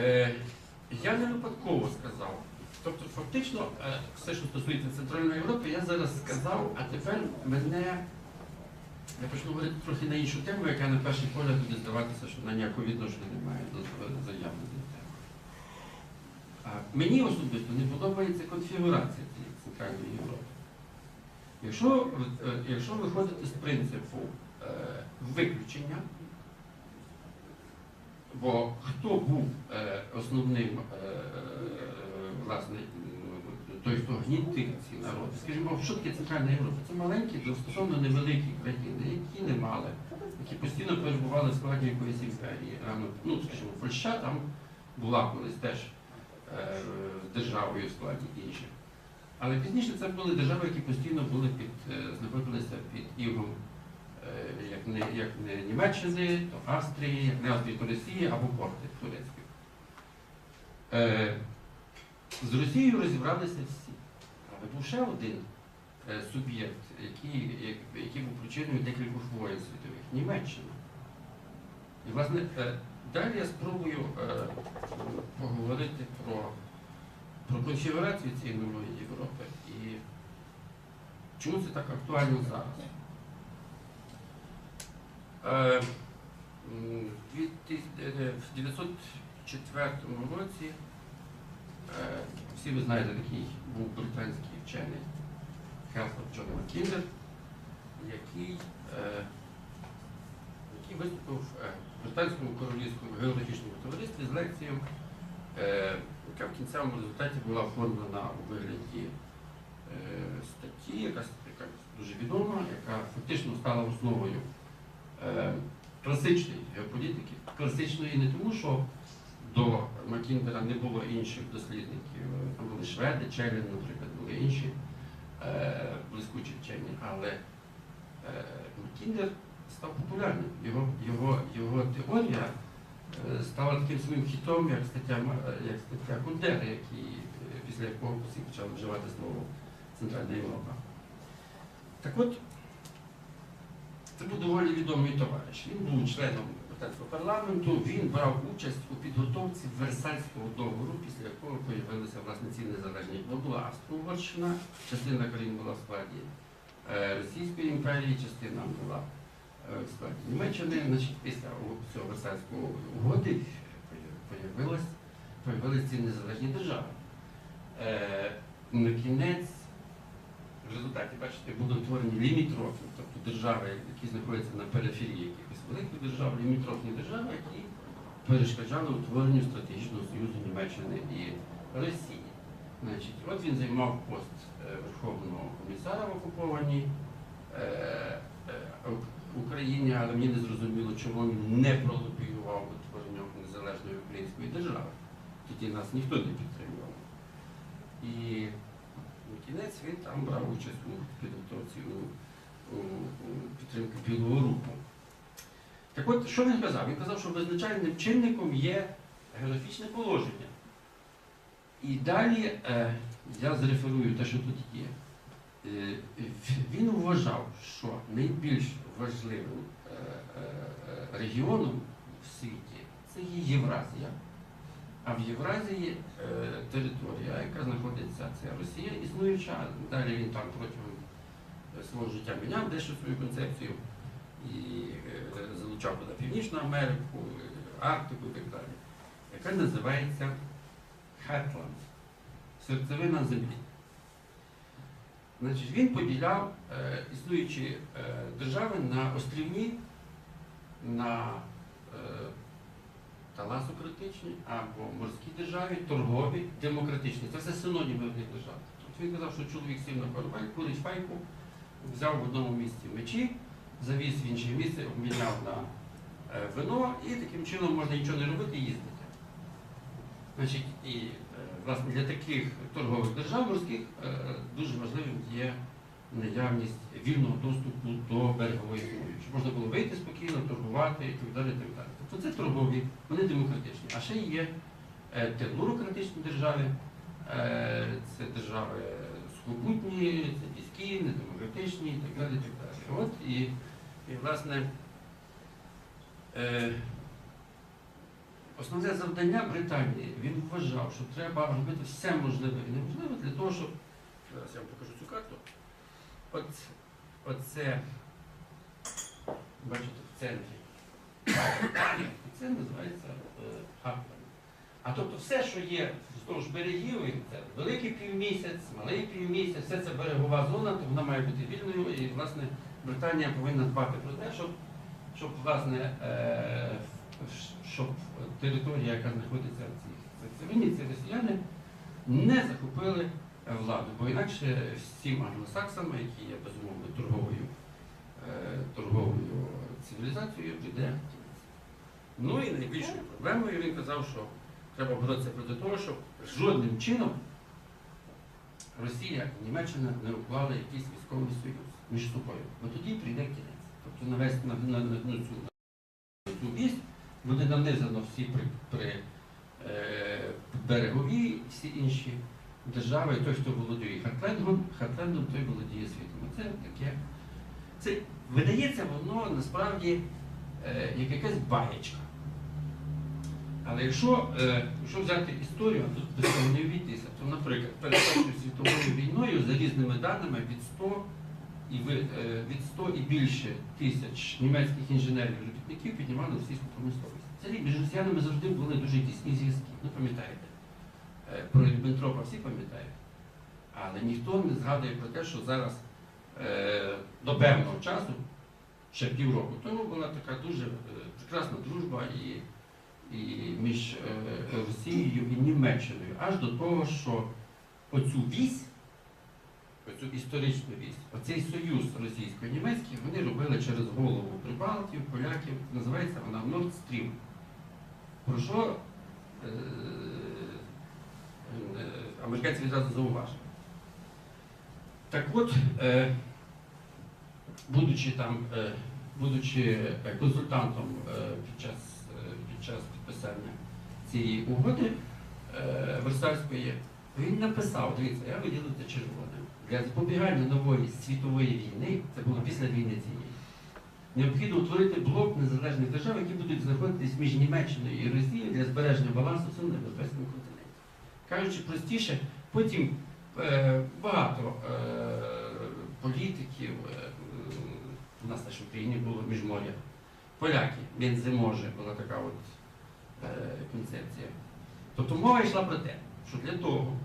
Е, я не випадково сказав. Тобто, фактично, е, все, що стосується Центральної Європи, я зараз сказав, а тепер мене. Я почну говорити трохи на іншу тему, яка на перший погляд буде здаватися, що вона ніякого відношення не має до заявленої теми. Мені особисто не подобається конфігурація цієї Центральної Європи. Якщо, е, якщо виходити з принципу виключення, бо хто був е, основним е, власне, той, хто гнітив ці народи, скажімо, що таке Центральна Європа? Це маленькі, достосовно невеликі країни, які не мали, які постійно перебували в складі якоїсь імперії. Ну, скажімо, Польща там була колись теж е, державою в складі інших. Але пізніше це були держави, які постійно були під, знаходилися під ігом як не, як не Німеччини, то Австрії, як не Австрії, то Росії або порти турецькі. Е, з Росією розібралися всі. Але був ще один е, суб'єкт, який, який був причиною декількох воєн світових Німеччина. І, власне, е, далі я спробую е, поговорити про, про конфігурацію цієї нової Європи і чому це так актуально зараз. Е, м, від тис- е, В 904 році е, всі ви знаєте, такий був британський вчений Хелфорд Джон Маккіндер, який, е, який виступив е, в британському королівському географічному товаристві з лекцією, е, яка в кінцевому результаті була оформлена у вигляді е, статті, яка дуже відома, яка фактично стала основою е, класичної геополітики. Класичної не тому, що до Маккіндера не було інших дослідників. Там були шведи, Челін, наприклад, були інші е, блискучі вчені, але е, Маккіндер став популярним. Його, його, його теорія стала таким своїм хітом, як стаття, як стаття Кундера, який, після якого всі почали вживати слово Центральна Європа. Так от, це був доволі відомий товариш. Він був членом британського парламенту, він брав участь у підготовці Версальського договору, після якого з'явилися власне ці незалежні. Бо була Австро-Угорщина, частина країн була в складі е, Російської імперії, частина була е, в складі Німеччини. Значить, після цього Версальського угоди появилось, появились ці незалежні держави. Е, на кінець в результаті, бачите, були утворені лімітрофні, тобто держави, які знаходяться на периферії якихось великих держав, лімітрофні держави, які перешкоджали утворенню стратегічного союзу Німеччини і Росії. Значить, от він займав пост е, Верховного комісара в окупованій е, е, Україні, але мені не зрозуміло, чому він не пролобіював утворення незалежної української держави. Тоді нас ніхто не підтримував. І кінець він там брав участь у підготовці у, у, у підтримки Білого Руху. Так от, що він казав? Він казав, що визначальним чинником є географічне положення. І далі е, я зреферую те, що тут є. Е, він вважав, що найбільш важливим е, е, регіоном в світі це є Євразія. А в Євразії е, територія, яка знаходиться, це Росія, існуюча. Далі він там протягом е, свого життя міняв дещо свою концепцію і е, залучав туди Північну Америку, е, Арктику і так далі, яка називається Хетланд, серцевина землі. Значить, він поділяв е, існуючі е, держави на острівні, на е, таласократичні або морські державі, торгові, демократичні. Це все синоніми одних держав. Тобто він казав, що чоловік сів на корабель, курить файку, взяв в одному місці мечі, завіз в інше місце, обміняв на е, вино і таким чином можна нічого не робити і їздити. Значить, і е, власне для таких торгових держав морських е, дуже важливим є наявність вільного доступу до берегової смуги, щоб можна було вийти спокійно, торгувати і так далі. І так далі. Тобто це торгові, вони демократичні. А ще є е, держави, е, це держави сухопутні, це війські, недемократичні і так далі. І так далі. От і, і власне. Е, основне завдання Британії, він вважав, що треба робити все можливе і неможливе для того, щоб. Зараз я вам покажу цю карту. От, оце, бачите, в центрі. Це називається е, А тобто все, що є вздовж берегів, це великий півмісяць, малий півмісяць, все це берегова зона, то вона має бути вільною, і власне Британія повинна дбати про те, щоб, щоб власне, е, щоб територія, яка знаходиться в цій серцевині, ці росіяни не захопили е, владу, бо інакше всім англосаксам, які є безумовно торговою, торговою цивілізацією, піде. Ну і найбільшою проблемою він казав, що треба боротися проти того, щоб жодним чином Росія і Німеччина не уклали якийсь військовий союз між собою. Бо тоді прийде кінець. Тобто навести на, на, на, на цю, цю вісь буде нанизано всі при, при е, берегові, всі інші держави, той, хто володіє Хартлендом, Хартлендом, той володіє світом. Це таке. Це видається воно насправді е, як якась баєчка. Але якщо, е, якщо взяти історію, тут без то, наприклад, перед Першою світовою війною за різними даними від 100 і е, від 100 і більше тисяч німецьких інженерів і робітників піднімали російську промисловість. Це між росіянами завжди були дуже тісні зв'язки. Ну, пам'ятаєте, про Ріббентропа всі пам'ятають. Але ніхто не згадує про те, що зараз до певного часу, ще півроку тому, була така дуже е, прекрасна дружба і, і між е, Росією і Німеччиною. Аж до того, що оцю вісь, оцю історичну вісь, оцей союз російсько-німецький вони робили через голову Прибалтів, поляків. Називається вона Stream. Про що е, е, американці відразу зауважили. Так от, е, будучи там, е, будучи е, консультантом е, під час, під час підписання цієї угоди Версальської, він написав, дивіться, я виділив це червоним. Для запобігання нової світової війни, це було після війни цієї, необхідно утворити блок незалежних держав, які будуть знаходитись між Німеччиною і Росією для збереження балансу сил на європейському континенті. Кажучи простіше, потім е, багато е, політиків, у нас теж в Україні було міжморя, поляки, Менземоже була така от е, концепція. Тобто мова йшла про те, що для того,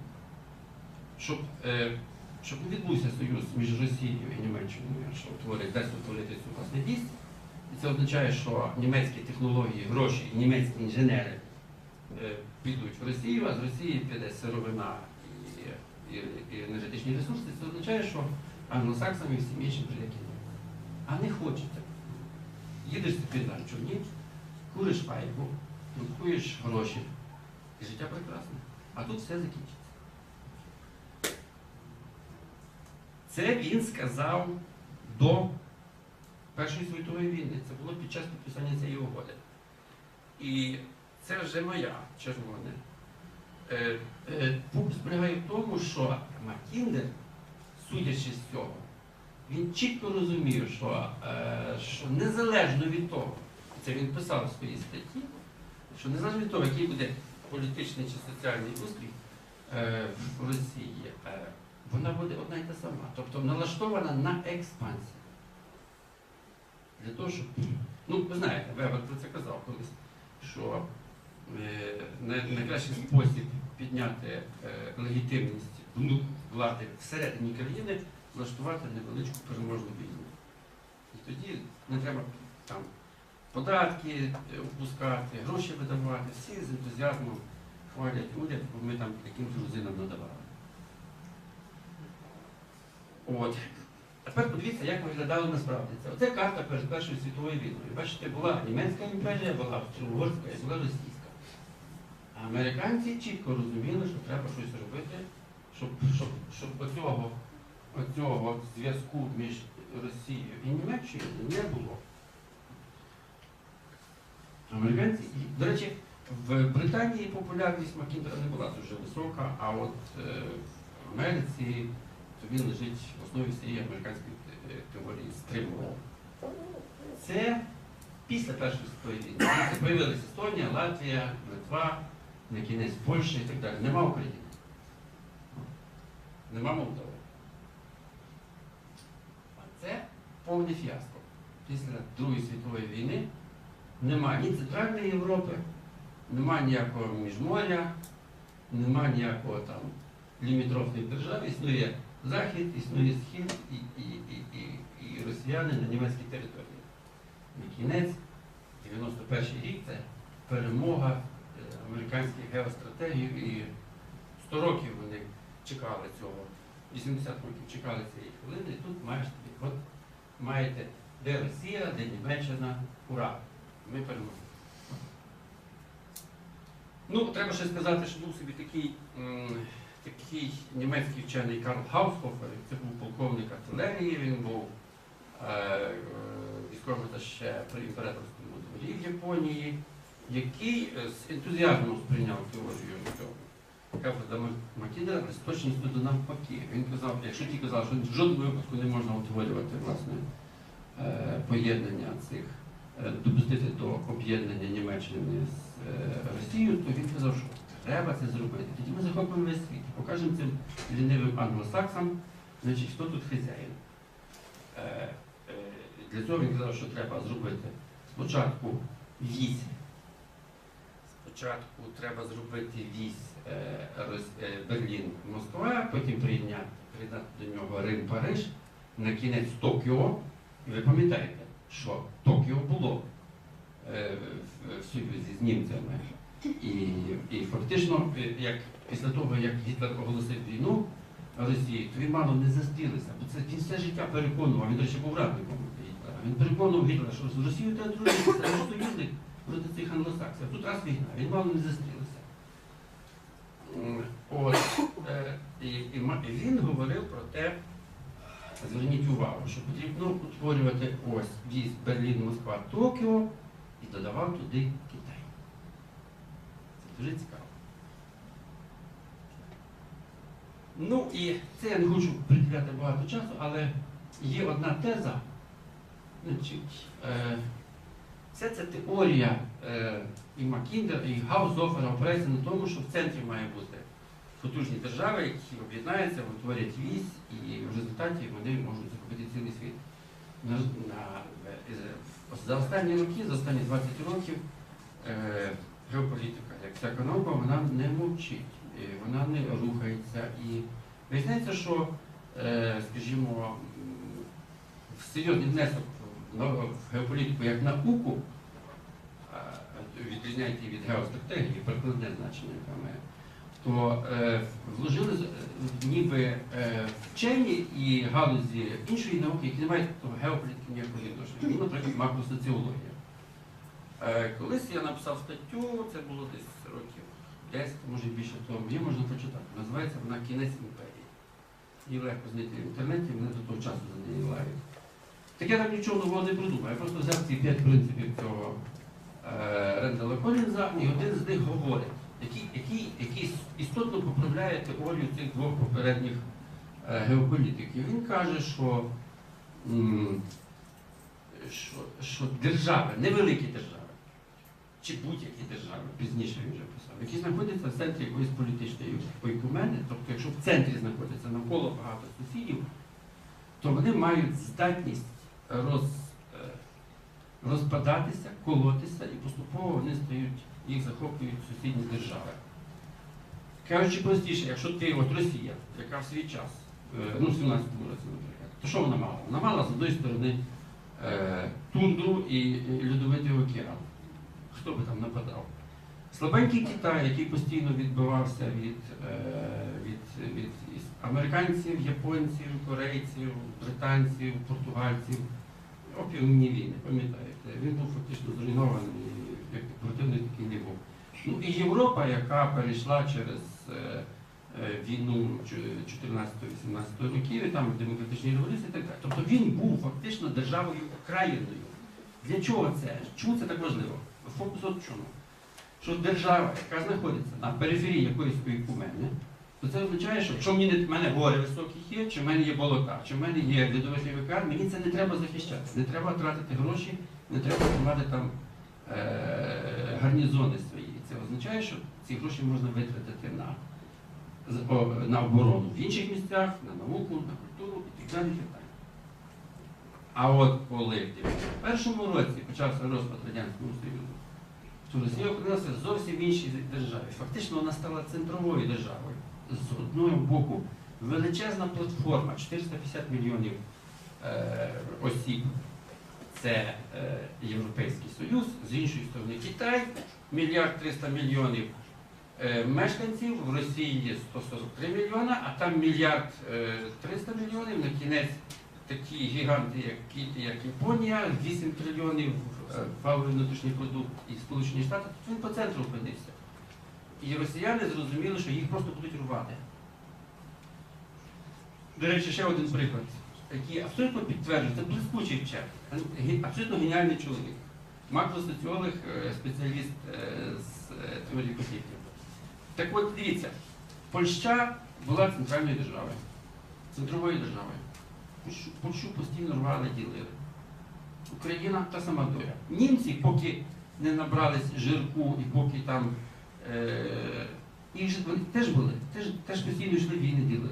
щоб, е, щоб не відбувся союз між Росією і Німеччиною, що утворить, дасть утворити цю власне і це означає, що німецькі технології, гроші, німецькі інженери е, підуть в Росію, а з Росії піде сировина і, і, і енергетичні ресурси, це означає, що англосаксам і всім іншим кінець. А не хочете. Їдеш собі на човні, куриш пайку, друкуєш гроші. І життя прекрасне. А тут все закінчиться. Це він сказав до Першої світової війни. Це було під час підписання цієї угоди. І це вже моя червоне. Е, е, зберігає в тому, що Маккіндер, судячи з цього, він чітко розумів, що, е, що незалежно від того, це він писав в своїй статті, що незалежно від того, який буде політичний чи соціальний успіх е, в Росії, е, вона буде одна й та сама. Тобто налаштована на експансію. Для того, щоб. Ну, ви знаєте, Вебер про це казав колись, що найкращий спосіб підняти легітимність влади всередині країни влаштувати невеличку переможну війну. І тоді не треба там податки е, опускати, гроші видавати, всі з ентузіазмом хвалять уряд, бо ми там яким грузинам надавали. От. Тепер подивіться, як виглядало насправді це. Оце карта перед Першою світовою війною. Бачите, була німецька імперія, була австро-угорська і була російська. А американці чітко розуміли, що треба щось робити, щоб, щоб, щоб оцього, оцього зв'язку між Росією і Німеччиною не було. Американці, і, до речі, в Британії популярність Маккіндера не була дуже висока, а от е, в Америці то він лежить в основі всієї американської е, теорії стримування. Це після Першої світової війни. Дивіться, Появилися Естонія, Латвія, Литва, на кінець Польща і так далі. Нема України. Нема Молдови. А це повне фіаско. Після Другої світової війни нема ні Центральної Європи, нема ніякого міжморя, нема ніякого там лімітрофних держав, існує Захід, існує Схід і, і, і, і, і росіяни на німецькій території. І кінець, 91 рік це перемога е, американських геостратегів і 100 років вони чекали цього, 80 років чекали цієї хвилини, і тут маєш тобі, от маєте, де Росія, де Німеччина, ура! Ми переможемо. Ну, треба ще сказати, що був собі такий, такий німецький вчений Карл Хаусхофер, це був полковник артилерії, він був е, е, військовим ще при імператорському дворі в Японії, який е, з ентузіазмом сприйняв теорію Макідера з точністю до навпаки. Він казав, якщо ті казав, що в жодному випадку не можна утворювати власне е, поєднання цих, е, допустити до об'єднання Німеччини з е, Росією, то він казав, що треба це зробити. Тоді ми захопимо весь світ, покажемо цим лінивим англосаксам, значить, хто тут хазяїн. Для цього він казав, що треба зробити спочатку вісь. Спочатку треба зробити вісь е, е, Берлін-Москва, потім приєднати до нього Рим-Париж, на кінець Токіо. Ви пам'ятаєте, що Токіо було е, в, союзі з німцями. І, і фактично, як після того, як Гітлер оголосив війну Росії, то він мало не застілися, бо це він все життя переконував, він, до речі, був радником Гітлера. Він переконував Гітлера, що з Росією треба дружитися, це союзник проти цих англосаксів. Тут раз війна, він мало не застілися. М, От, е, і і він говорив про те, зверніть увагу, що потрібно утворювати ось віз Берлін, Москва, Токіо і додавав туди Китай. Це дуже цікаво. Ну і це я не хочу приділяти багато часу, але є одна теза. Значить, е, вся ця теорія е, і Макіндер, і Гаузофера опирається на тому, що в центрі має бути потужні держави, які об'єднаються, утворять вісь, і в результаті вони можуть захопити цілий світ. На, на, е, за останні роки, за останні 20 років, е, геополітика, як всяка наука, вона не мовчить, е, вона не рухається. І виясняється, що, е, скажімо, серйозний внесок геополітику як науку е, відрізняється від геостратегії, прикладне значення, яке має, то е, вложили ніби е, вчені і галузі іншої науки, які не мають геополітики ніякого відношення. Ну, наприклад, макросоціологія. Е, колись я написав статтю, це було десь років 10, може більше тому, її можна почитати. Називається вона Кінець імперії. Її легко знайти в інтернеті, мене до того часу за неї лають. Так я там нічого нового не придумав. Я просто взяв ці п'ять принципів цього е, Рендела Колінза, і один з них говорить, який, який, який істотно поправляє теорію цих двох попередніх е, геополітиків. Він каже, що, м, що, що держави, невеликі держави, чи будь-які держави, пізніше він вже писав, які знаходяться в центрі якоїсь політичної ойкумени, тобто якщо в центрі знаходяться навколо багато сусідів, то вони мають здатність роз, е, розпадатися, колотися і поступово вони стають, їх захоплюють сусідні держави. Кажучи простіше, якщо ти от Росія, яка в свій час, е, ну в 17-му році, наприклад, то що вона мала? Вона мала з одної сторони е, тундру і льодовитий океан. Хто би там нападав? Слабенький Китай, який постійно відбивався від, е, від, від американців, японців, корейців, британців, португальців. Опіумні війни, пам'ятаєте? Він був фактично зруйнований, як противник такий не був. Ну і Європа, яка перейшла через е, е, війну 14-18 років, і там демократичні революції так далі. Тобто він був фактично державою окраїною. Для чого це? Чому це так важливо? Фокус от чому? Що держава, яка знаходиться на периферії якоїсь ойкумени, то це означає, що якщо в мене гори високі є, чи в мене є болота, чи в мене є льодовитий океан, мені це не треба захищати. Не треба тратити гроші не треба тримати там е, гарнізони свої. Це означає, що ці гроші можна витратити на, на оборону в інших місцях, на науку, на культуру і так далі. і так далі. А от коли в 91-му році почався розпад Радянського Союзу, Росія опинилася зовсім в іншій державі. Фактично вона стала центровою державою. З одного боку, величезна платформа, 450 мільйонів е, осіб. Це е, Європейський Союз, з іншої сторони Китай, мільярд 300 мільйонів е, мешканців, в Росії є 143 мільйона, а там мільярд е, 300 мільйонів, на кінець такі гіганти, як, Кі- як Японія, 8 трильйонів е, валовий внутрішній продукт і Сполучені Штати, то він по центру опинився. І росіяни зрозуміли, що їх просто будуть рвати. До речі, ще один приклад, який абсолютно підтверджує, це блискучий вчений, абсолютно геніальний чоловік. Макросоціолог, е, спеціаліст е, з е, теорії конфліктів. Так от дивіться, Польща була центральною державою, центровою державою. Польщу, постійно рвали, ділили. Україна та сама доля. Німці, поки не набрались жирку і поки там е, їх вони теж були, теж, теж постійно йшли війни, ділили.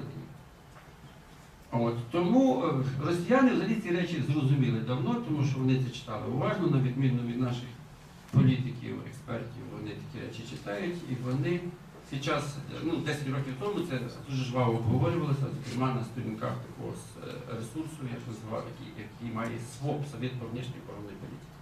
От, тому е, росіяни взагалі ці речі зрозуміли давно, тому що вони це читали уважно, на відміну від наших політиків, експертів, вони такі речі читають, і вони час, ну 10 років тому це дуже жваво обговорювалося, зокрема на сторінках такого е, ресурсу, я ж називав, який, який має СВОП, Совет по внешній політиці.